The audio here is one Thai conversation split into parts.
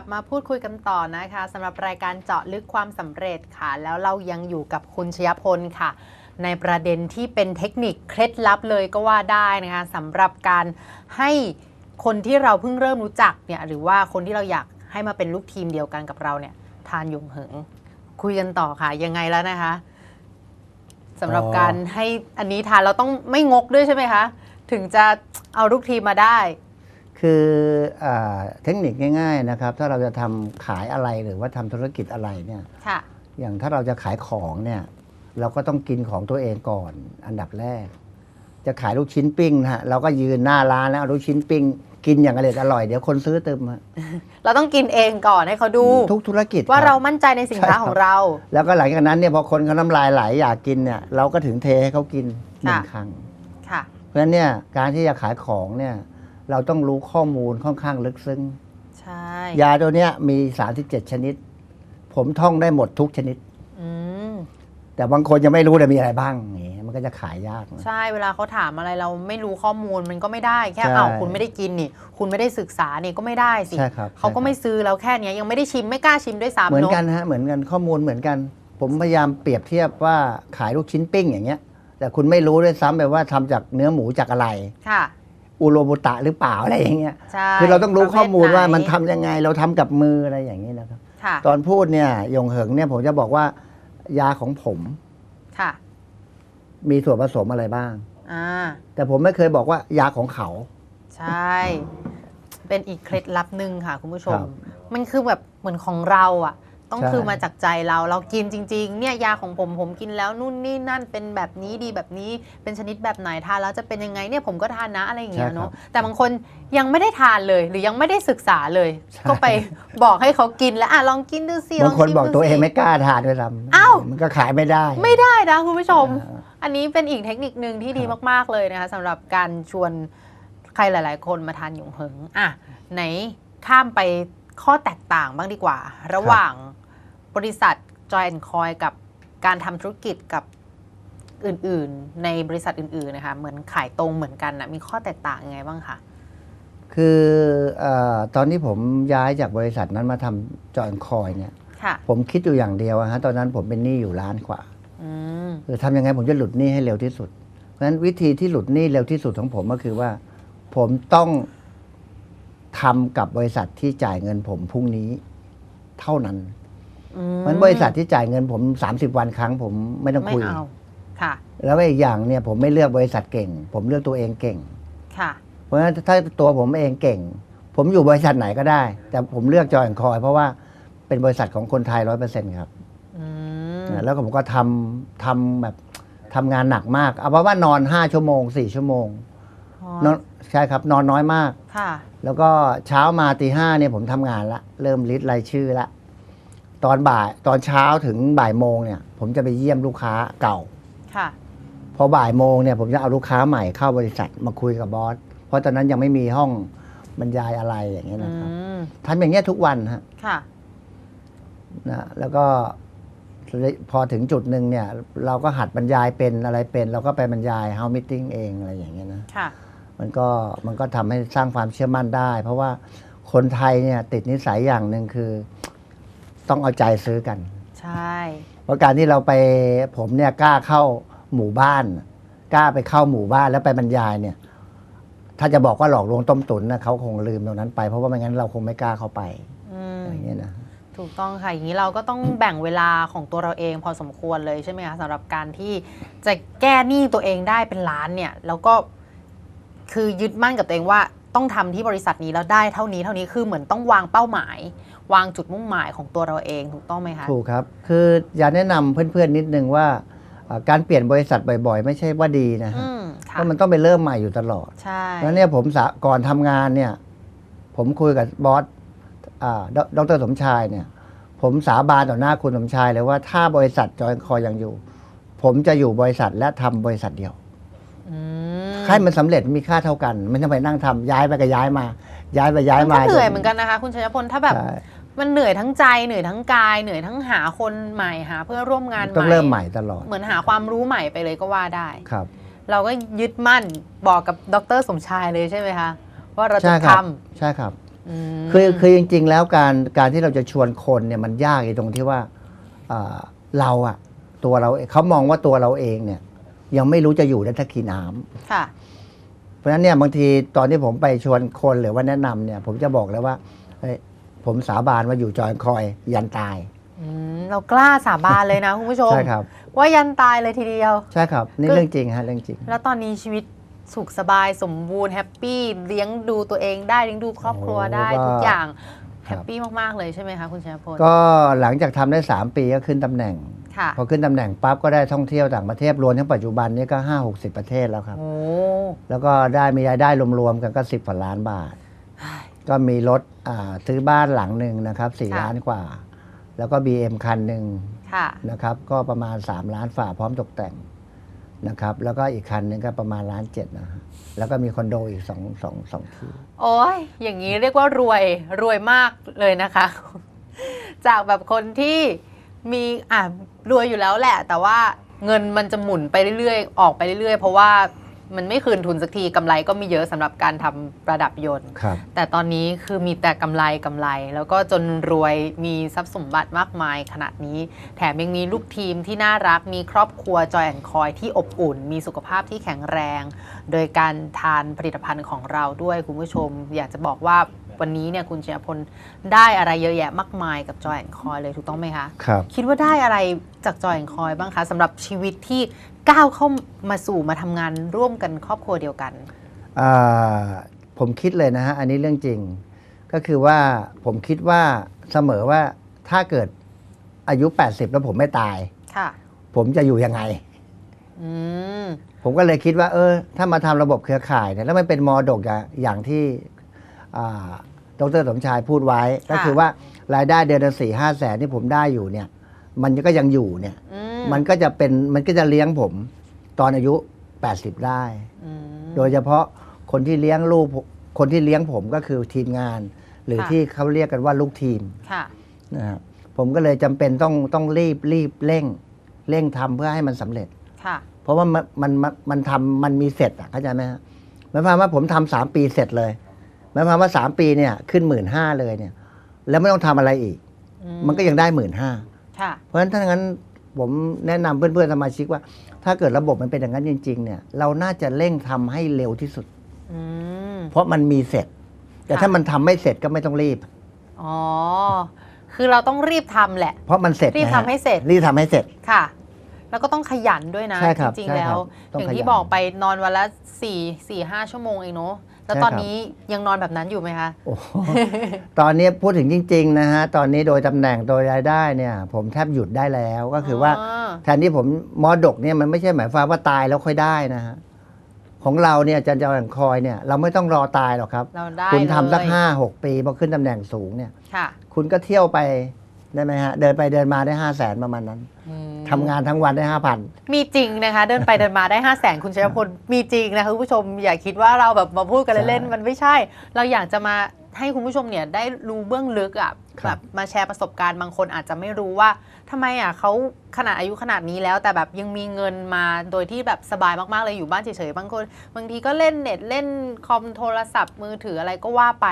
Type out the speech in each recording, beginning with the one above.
ลับมาพูดคุยกันต่อนะคะสำหรับรายการเจาะลึกความสำเร็จค่ะ แล้วเรายังอยู่กับคุณชยพลค่ะ ในประเด็นที่เป็นเทคนิคเคล็ดลับเลยก็ว่าได้นะคะสำหรับการให้คนที่เราเพิ่งเริ่มรู้จักเนี่ยหรือว่าคนที่เราอยากให้มาเป็นลูกทีมเดียวกันกับเราเนี่ยทานยงเหิงคุยกันต่อค่ะ ยังไงแล้วนะคะสำหรับการให้อันนี้ทานเราต้องไม่งกด้วยใช่ไหมคะ ถึงจะเอาลูกทีมมาได้ คืออาเทคนิคง่าย ๆนะครับ ถ้าเราจะทำขายอะไรหรือว่าทำธุรกิจอะไรเนี่ยค่ะอย่างถ้าเราจะขายของเนี่ยเราก็ต้องกินของตัวเองก่อน อันดับแรก จะขายลูกชิ้นปิ้งนะฮะเราก็ยืนหน้าร้านแล้วเอาลูกชิ้นปิ้งกินอย่างอร่อยอร่อยเดี๋ยวคนซื้อเติมฮะเราต้องกินเองก่อนให้เขาดูทุกธุรกิจว่าคบเรามั่นใจในสินค้าใช่ครับของเรา แล้วก็หลังจากนั้นเนี่ยพอคนเขาน้ำลายไหลอยากกินเนี่ยเราก็ถึงเทให้เขากินหนึ่งค่ะครั้งค่ะเพราะฉะนั้นเนี่ยการที่จะขายของเนี่ย เราต้องรู้ข้อมูลค่อนข้างลึกซึ้งใช่ยาตัวเนี้ยมี 37 ชนิด ผมท่องได้หมดทุกชนิด อืมแต่บางคนยังไม่รู้เลยมีอะไรบ้างอย่างเงี้ยมันก็จะขายยากนะ ใช่เวลาเขาถามอะไรเราไม่รู้ข้อมูลมันก็ไม่ได้แค่ใช่ เอาคุณไม่ได้กินนี่ คุณไม่ได้ศึกษานี่ก็ไม่ได้สิใช่ครับเขาก็ใช่ครับไม่ซื้อแล้วแค่เนี้ยยังไม่ได้ชิมไม่กล้าชิมด้วยซ้ำเหมือนเนอะกันฮะเหมือนกันข้อมูลเหมือนกัน ผมพยายามเปรียบเทียบว่าขายลูกชิ้นปิ้งอย่างเงี้ย แต่คุณไม่รู้ด้วยซ้ำไปว่าทำจากเนื้อหมูจากอะไร ค่ะ อูโรบุตะหรือเปล่าอะไรอย่างเงี้ยใช่คือเราต้องรู้ข้อมูลว่ามันประเภทำทไหยังไงเราทำกับมืออะไรอย่างนี้นะครับ ค่ะ ตอนพูดเนี่ยยงเหิงเนี่ยผมจะบอกว่ายาของผมค่ะ มีส่วนผสมอะไรบ้าง อ่า แต่ผมไม่เคยบอกว่ายาของเขา ใช่ เป็นอีกเคล็ดลับหนึ่งค่ะ คุณผู้ชม ครับ มันคือแบบเหมือนของเราอะ ต้องใช่คือมาจากใจเราเรากินจริงๆเนี่ยยาของผมผมกินแล้วนู่นนี่นั่นเป็นแบบนี้ดีแบบนี้เป็นชนิดแบบไหนทานแล้วจะเป็นยังไงเนี่ยผมก็ทานนะอะไรอย่างเงี้ยเนาะแต่บางคนยังไม่ได้ทานเลยหรือยังไม่ได้ศึกษาเลยใช่ก็ไปบอกให้เขากินแล้วอะลองกินดูสิลบางคนชิมบอกดูตัวเองสิไม่กล้าทานด้วยซ้ำอ้าวมันก็ขายไม่ได้ ไม่ได้นะคุณผู้ชมอ่าอันนี้เป็นอีกเทคนิคหนึ่งที่ดีครับมากๆเลยนะคะสำหรับการชวนใครหลาย ๆ คนมาทานหยงเหิงอะไหนข้ามไปข้อแตกต่างบ้างดีกว่า ระหว่าง บริษัท Joy and Coy กับการทำธุรกิจกับอื่นๆ ในบริษัทอื่นๆนะคะเหมือนขายตรงเหมือนกันนะมีข้อแตกต่างยังไงบ้างคะคือเออตอนที่ผมย้ายจากบริษัทนั้นมาทำจอยคอยเนี่ยค่ะผมคิดอยู่อย่างเดียวอะฮะตอนนั้นผมเป็นหนี้อยู่ล้านกว่าอืมคือทำยังไงผมจะหลุดหนี้ให้เร็วที่สุด เพราะฉะนั้นวิธีที่หลุดหนี้เร็วที่สุดของผมก็คือว่า ผมต้องทำกับบริษัทที่จ่ายเงินผมพรุ่งนี้เท่านั้นอื มเพราะฉะนั้นบริษัทที่จ่ายเงินผม 30 วันครั้งผมไม่ต้องไม่คุยเอาค่ะ แล้วก็อีกอย่างเนี่ยผมไม่เลือกบริษัทเก่ง ผมเลือกตัวเองเก่ง ค่ะ เพราะฉะนั้นถ้าตัวผมเองเก่ง ผมอยู่บริษัทไหนก็ได้ แต่ผมเลือกจอยคอยเพราะว่าเป็นบริษัทของคนไทยร้อยเปอร์เซ็นต์ครับอืมแล้วก็ผมก็ทำทำแบบทำงานหนักมากเอาเป็นว่านอนห้าชั่วโมงสี่ชั่วโมงอ๋อนอนใช่ครับนอนน้อยมากค่ะ แล้วก็เช้ามาตีห้าเนี่ยผมทำงานละเริ่มลิสต์รายชื่อละ ตอนบ่ายตอนเช้าถึงบ่ายโมงเนี่ย ผมจะไปเยี่ยมลูกค้าเก่า ค่ะ พอบ่ายโมงเนี่ยผมจะเอาลูกค้าใหม่เข้าบริษัทมาคุยกับบอส เพราะตอนนั้นยังไม่มีห้องบรรยายอะไรอย่างเงี้ยอืนะครับมทำอย่างเงี้ยทุกวันฮะค่ะ นะแล้วก็พอถึงจุดหนึ่งเนี่ย เราก็หัดบรรยายเป็นอะไรเป็น เราก็ไปบรรยายเฮามิ e เองอะไรอย่างเงี้ยนะ ค่ะ มันก็มันก็ทำให้สร้างความเชื่อมั่นได้ เพราะว่าคนไทยเนี่ยติดนิสัยอย่างหนึ่งคือ ต้องเอาใจซื้อกัน ใช่เพราะการที่เราไปผมเนี่ยกล้าเข้าหมู่บ้าน กล้าไปเข้าหมู่บ้านแล้วไปบรรยายเนี่ย ถ้าจะบอกว่าหลอกลวงต้มตุ๋นนะเขาคงลืมตรงนั้นไป เพราะว่าไม่งั้นเราคงไม่กล้าเข้าไปอืมอย่างเงี้ยนะถูกต้องค่ะอย่างนี้เราก็ต้องแบ่งเวลาของตัวเราเองพอสมควรเลยใช่ไหมคะสำหรับการที่จะแก้หนี้ตัวเองได้เป็นล้านเนี่ย แล้วก็คือยึดมั่นกับตัวเองว่า ต้องทำที่บริษัทนี้แล้วได้เท่านี้เท่านี้คือเหมือนต้องวางเป้าหมาย วางจุดมุ่งหมายของตัวเราเองถูกต้องไหมคะถูกครับ คืออยากแนะนำเพื่อนๆนิดนึงว่าอ่าการเปลี่ยนบริษัทบ่อยๆ ไม่ใช่ว่าดีนะฮะอืมเพค่ะราะมันต้องไปเริ่มใหม่อยู่ตลอดใช่แล้วเนี่ยผมสะก่อนทำงานเนี่ย ผมคุยกับบอสอ่าดดรสมชายเนี่ย ผมสาบานต่อหน้าคุณสมชายเลยว่าถ้าบริษัทจอยคอยยังอยู่ ผมจะอยู่บริษัทและทำบริษัทเดียว อืม ให้มันสำเร็จมีค่าเท่ากัน ไม่ต้องไปนั่งทำย้ายไปก็ย้ายมา ย้ายไปย้ายมันมาก็เหนื่อยเหมือนกันนะคะ คุณชัยพลถ้าแบบใช่มันเหนื่อยทั้งใจเหนื่อยทั้งกายเหนื่อยทั้งหาคนใหม่หา เพื่อร่วมงานใหม่ต้องเริ่มใหม่ตลอดเหมือนหาความรู้ใหม่ไปเลยก็ว่าได้ครับ เราก็ยึดมั่นบอกกับดรสมชายเลยใช่ไหมคะว่าเราใช่จะคทรับใช่ครับมคือคือจริง ๆ แล้วการการที่เราจะชวนคนเนี่ยมันยากอีตรงที่ว่าอ่าเราอะตัวเราเขามองว่าตัวเราเองเนี่ย ยังไม่รู้จะอยู่ได้ทักกี่น้ำค่ะเพราะฉะนั้นเนี่ยบางทีตอนที่ผมไปชวนคนหรือว่าแนะนำเนี่ย ผมจะบอกเลยว่าเฮ้ยผมสาบานว่าอยู่จอยคอยยันตายอืมเรากล้าสาบานเลยนะคุณผู้ชม ใช่ครับ ว่ายันตายเลยทีเดียว ใช่ครับ นี่คือเรื่องจริงฮะเรื่องจริง แล้วตอนนี้ชีวิตสุขสบายสมบูรณ์แฮปปี้เลี้ยงดูตัวเองได้เลี้ยงดูครอบครัวได้โอ้ก็ทุกอย่างคแฮรับปปี้มาก ๆ เลยใช่ไหมคะคุณชยพลก็หลังจากทำได้ 3 ปีก็ขึ้นตำแหน่งค่ะ พอขึ้นตำแหน่งปั๊บก็ได้ท่องเที่ยวต่างประเทศรวมทั้งปัจจุบันนี้ก็ 5 6 0 ประเทศแล้วครับโอ้แล้วก็ได้มีรายได้รวมๆกันก็10กว่าล้านบาท ก็มีรถอ่าซื้อบ้านหลังหนึ่งนะครับ4ค่ะล้านกว่า แล้วก็ BM คันหนึ่งค่ะนะครับ ก็ประมาณ 3 ล้านฝ่าพร้อมตกแต่งนะครับ แล้วก็อีกคันหนึงก็ประมาณล้านเจ็ดนะฮะแล้วก็มีคอนโดอีกสองสองสองที่โอ้ยอย่างนี้เรียกว่ารวยรวยมากเลยนะคะ จากแบบคนที่ มีอะรวยอยู่แล้วแหละ แต่ว่าเงินมันจะหมุนไปเรื่อยๆ ออกไปเรื่อยๆ เพราะว่ามันไม่คืนทุนสักทีกำไรก็มีเยอะสำหรับการทำประดับยนต์ ครับ แต่ตอนนี้คือมีแต่กำไรกำไร แล้วก็จนรวยมีทรัพย์สมบัติมากมายขนาดนี้ แถมยังมีลูกทีมที่น่ารักมีครอบครัวจอยแอนคอยที่อบอุ่น มีสุขภาพที่แข็งแรง โดยการทานผลิตภัณฑ์ของเราด้วยคุณผู้ชม อยากจะบอกว่า วันนี้เนี่ยคุณเชียพลได้อะไรเยอะแยะมากมายกับจอยแอนคอยเลยถูกต้องไหมคะครับคิดว่าได้อะไรจากจอยแอนคอยบ้างคะสำหรับชีวิตที่ก้าวเข้ามาสู่มาทำงานร่วมกันครอบครัวเดียวกันอ่าผมคิดเลยนะฮะอันนี้เรื่องจริง ก็คือว่าผมคิดว่าเสมอว่าถ้าเกิดอายุ 80 แล้วผมไม่ตายค่ะ ผมจะอยู่ยังไงอืมผมก็เลยคิดว่า เออ ถ้ามาทำระบบเครือข่ายเนี่ยแล้วมันเป็นมอดกอย่างอย่างที่อ่า ดรสมชายพูดไว้ ก็คือว่ารายได้เดือนละสี่ห้าแสนที่ผมได้อยู่เนี่ย มันก็ยังอยู่เนี่ยอืมันก็จะเป็นมันก็จะเลี้ยงผมตอนอายุ 80 ได้อืมโดยเฉพาะคนที่เลี้ยงลูกผมคนที่เลี้ยงผมก็คือทีมงาน หรือค่ะที่เขาเรียกกันว่าลูกทีมค่ะนะครับผมก็เลยจำเป็นต้องต้องรีบรีบเร่งเร่งทำเพื่อให้มันสำเร็จค่ะเพราะว่ามันมันมันมันทำมันมีเสร็จอะเข้าใจไหมฮะหมายความว่าผมทำสามปีเสร็จเลย หมายความว่าสามปีเนี่ยขึ้นหมื่นห้าเลยเนี่ย แล้วไม่ต้องทำอะไรอีกอืมันก็ยังได้หมื่นห้าค่ะเพราะฉะนั้นถ้างั้นผมแนะนำเพื่อนๆสมาชิกว่า ถ้าเกิดระบบมันเป็นอย่างนั้นจริง ๆ เนี่ย เราน่าจะเร่งทำให้เร็วที่สุด อืม เพราะมันมีเสร็จ แต่ค่ะ ถ้ามันทำไม่เสร็จก็ไม่ต้องรีบ อ๋อ คือเราต้องรีบทำแหละ เพราะมันเสร็จรีบนะฮะทำให้เสร็จ รีบทำให้เสร็จ ค่ะ แล้วก็ต้องขยันด้วยนะ ใช่ครับจริงใช่ๆแล้ครัว บต้องอย่างที่ขยัน บอกไปนอนวันละสี่สี่ห้าชั่วโมงเองเนาะ แล้วใช่ตอนครับนี้ยังนอนแบบนั้นอยู่ไหมคะโอ้โหตอนนี้พูดถึงจริง ๆ นะฮะ ตอนนี้โดยตำแหน่งโดยรายได้เนี่ย ผมแทบหยุดได้แล้วก็คือว่าแทนที่ผมมอดกเนี่ยมันไม่ใช่หมายความว่าตายแล้วค่อยได้นะฮะของเราเนี่ยอาจันเจ้าแห่งคอยเนี่ยเราไม่ต้องรอตายหรอกครับเราได้คุณทำสักเลยห้าหกปีพอขึ้นตำแหน่งสูงเนี่ยค่ะคุณก็เที่ยวไป ได้ไหมฮะ เดินไปเดินมาได้ห้าแสนประมาณนั้นอืมทำงานทั้งวันได้ห้าพัน มีจริงนะคะ เดินไปเดินมาได้ห้าแสนคุณชัยพลมีจริงนะคะคุณผู้ชมอย่าคิดว่าเราแบบมาพูดกันเล่นใช่ๆมันไม่ใช่ เราอยากจะมาให้คุณผู้ชมเนี่ยได้รู้เบื้องลึกอะครัแบบบมาแชร์ประสบการณ์บางคนอาจจะไม่รู้ว่าทำไมอะเขาขนาดอายุขนาดนี้แล้ว แต่แบบยังมีเงินมาโดยที่แบบสบายมากๆเลยอยู่บ้านเฉยๆบางคน บางทีก็เล่นเน็ตเล่นคอมโทรศัพท์มือถืออะไรก็ว่าไป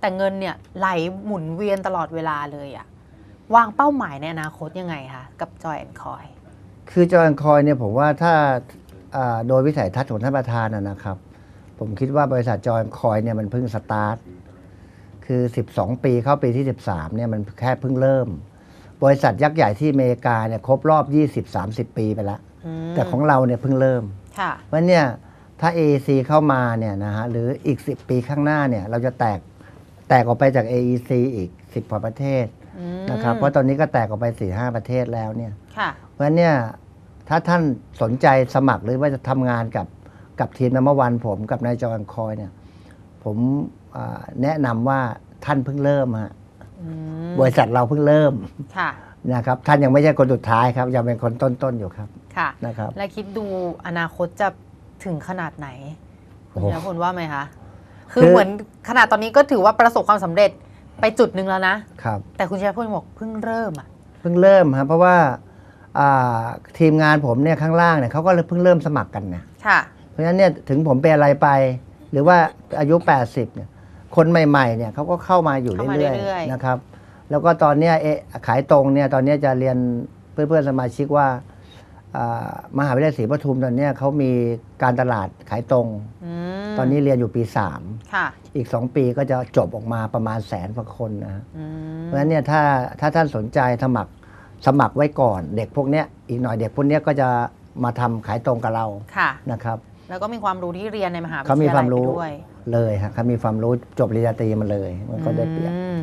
แต่เงินเนี่ยไหลหมุนเวียนตลอดเวลาเลยอะ วางเป้าหมายในอนาคตยังไงคะกับจอยแอนคอยคือจอยคอยเนี่ยผมว่าถ้าอ่าโดยวิสัยทัศน์ของท่านประธานนะนะครับ ผมคิดว่าบริษัทจอยคอยเนี่ยมันเพิ่งสตาร์ทคือ 12 ปีเข้าปีที่ 13เนี่ยมันแค่เพิ่งเริ่ม บริษัทยักษ์ใหญ่ที่อเมริกาเนี่ยครบรอบ 20-30 ปีไปแล้วมแต่ของเราเนี่ยเพิ่งเริ่มค่ะเพราะเนี่ยถ้า AEC เข้ามาเนี่ยนะฮะหรืออีก 10 ปีข้างหน้าเนี่ยเราจะแตกแตกออกไปจาก AEC อีก 10กว่าประเทศอืม นะครับเพราะตอนนี้ก็แตกออกไป4-5ประเทศแล้วเนี่ยค่ะเพราะฉะนั้นเนี่ยถ้าท่านสนใจสมัครหรือว่าจะทำงานกับกับทีมนัมวันผมกับนายจอห์นคอยเนี่ย ผมอ่าแนะนำว่าท่านเพิ่งเริ่มฮะอืมบริษัทเราเพิ่งเริ่มค่ะนะครับท่านยังไม่ใช่คนสุดท้ายครับยังเป็นคนต้นๆอยู่ครับค่ะนะครับ และคิดดูอนาคตจะถึงขนาดไหนโอ้คุณโหนพลว่าไหมคะคือคือเหมือนขนาดตอนนี้ก็ถือว่าประสบความสำเร็จ ไปจุดหนึ่งแล้วนะ ครับ แต่คุณชัยพลบอกเพิ่งเริ่มอะ เพิ่งเริ่มครับเพราะว่าอ่าทีมงานผมเนี่ยข้างล่างเนี่ยเขาก็เพิ่งเริ่มสมัครกันนะค่ะ เพราะฉะนั้นเนี่ยถึงผมเป็นอะไรไป หรือว่าอายุ 80เนี่ยคนใหม่ๆเนี่ยเขาก็เข้ามาอยู่เข้ามาเรื่อยเรื่อยๆ ๆนะครับ แล้วก็ตอนเนี้ยเอะขายตรงเนี่ยตอนเนี้ยจะเรียนเพื่อนๆสมาชิกว่าอ่ามหาวิทยาลัยศรีปทุมตอนเนี้ยเขามีการตลาดขายตรง อืม ตอนนี้เรียนอยู่ปีค่ะ3อีก 2 ปีก็จะจบออกมาประมาณแสนกว่าคนนะฮะอืมเพราะฉะนั้นเนี่ยถ้าถ้าท่านสนใจสมัครสมัครไว้ก่อน เด็กพวกเนี้ยอีกหน่อยเด็กพวกเนี้ยก็จะมาทำขายตรงกับเราค่ะนะครับแล้วก็มีความรู้ที่เรียนในมหาวิทเขามียาควาลัยมไปรู้ด้วยเลยฮะเขามีความรู้จบปริญญาตรีมาเลยมันก็ได้เปรียบอืม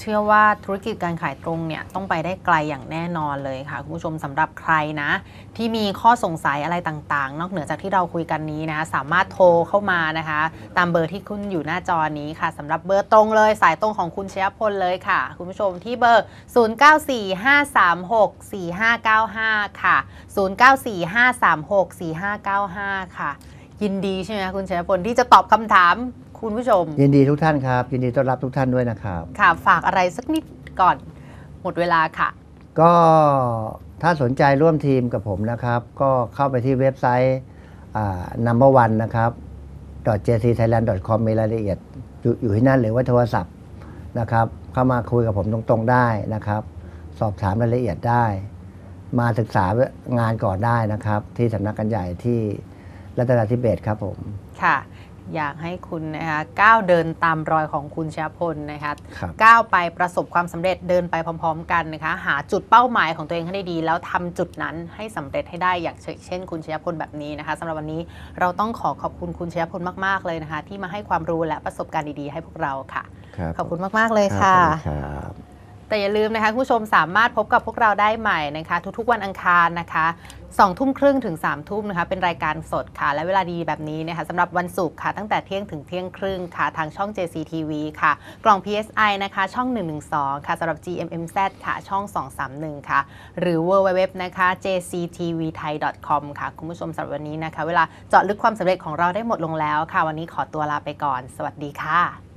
เชื่อว่าธุรกิจการขายตรงเนี่ยต้องไปได้ไกลอย่างแน่นอนเลยค่ะ คุณผู้ชมสำหรับใครนะ ที่มีข้อสงสัยอะไรต่างๆ นอกเหนือจากที่เราคุยกันนี้นะ สามารถโทรเข้ามานะคะ ตามเบอร์ที่คุณอยู่หน้าจอนี้ค่ะสำหรับเบอร์ตรงเลย สายตรงของคุณเชยพลเลยค่ะ คุณผู้ชมที่เบอร์ 0945364595 ค่ะ 0945364595 ค่ะ ยินดีใช่ไหมคุณเชยพลที่จะตอบคำถาม คุณผู้ชม ยินดีทุกท่านครับ ยินดีต้อนรับทุกท่านด้วยนะครับ ค่ะ ฝากอะไรสักนิดก่อน หมดเวลาค่ะ ก็ถ้าสนใจร่วมทีมกับผมนะครับ ก็เข้าไปที่เว็บไซต์อ่า number one นะครับ jcthailand.com มีรายละเอียดอยู่อยู่ที่นั่นหรือว่าโทรศัพท์นะครับ เข้ามาคุยกับผมตรงๆได้นะครับ สอบถามรายละเอียดได้ มาศึกษางานก่อนได้นะครับ ที่สำนักงานใหญ่ที่รัตนทิเบศครับผม ค่ะ อยากให้คุณนะคะก้าวเดินตามรอยของคุณชยพลนะคะครับก้าวไปประสบความสำเร็จเดินไปพร้อม ๆ กันนะคะ หาจุดเป้าหมายของตัวเองให้ได้ดี แล้วทำจุดนั้นให้สำเร็จให้ได้อย่างเช่น คุณชยพลแบบนี้นะคะสำหรับวันนี้เราต้องขอขอบคุณคุณชยพลมากๆเลยนะคะ ที่มาให้ความรู้และประสบการณ์ดีๆให้พวกเราค่ะ ครับขอบคุณมากๆเลยค่ะ ครับ แต่อย่าลืมนะคะคุณผู้ชมสามารถพบกับพวกเราได้ใหม่นะคะ ทุกๆวันอังคารนะคะ 2 ทุ่มครึ่งถึง 3 ทุ่มนะคะ เป็นรายการสดค่ะ และเวลาดีแบบนี้นะคะสำหรับวันศุกร์ค่ะ ตั้งแต่เที่ยงถึงเที่ยงครึ่งค่ะ ทางช่อง JCTV ค่ะ กล่อง PSI นะคะ ช่อง 112 ค่ะสำหรับ GMMZ ค่ะ ช่อง 231 ค่ะ หรือ www นะคะ jctvthai.com ค่ะ คุณผู้ชมสำหรับวันนี้นะคะ เวลาเจาะลึกความสำเร็จของเราได้หมดลงแล้วค่ะ วันนี้ขอตัวลาไปก่อน สวัสดีค่ะ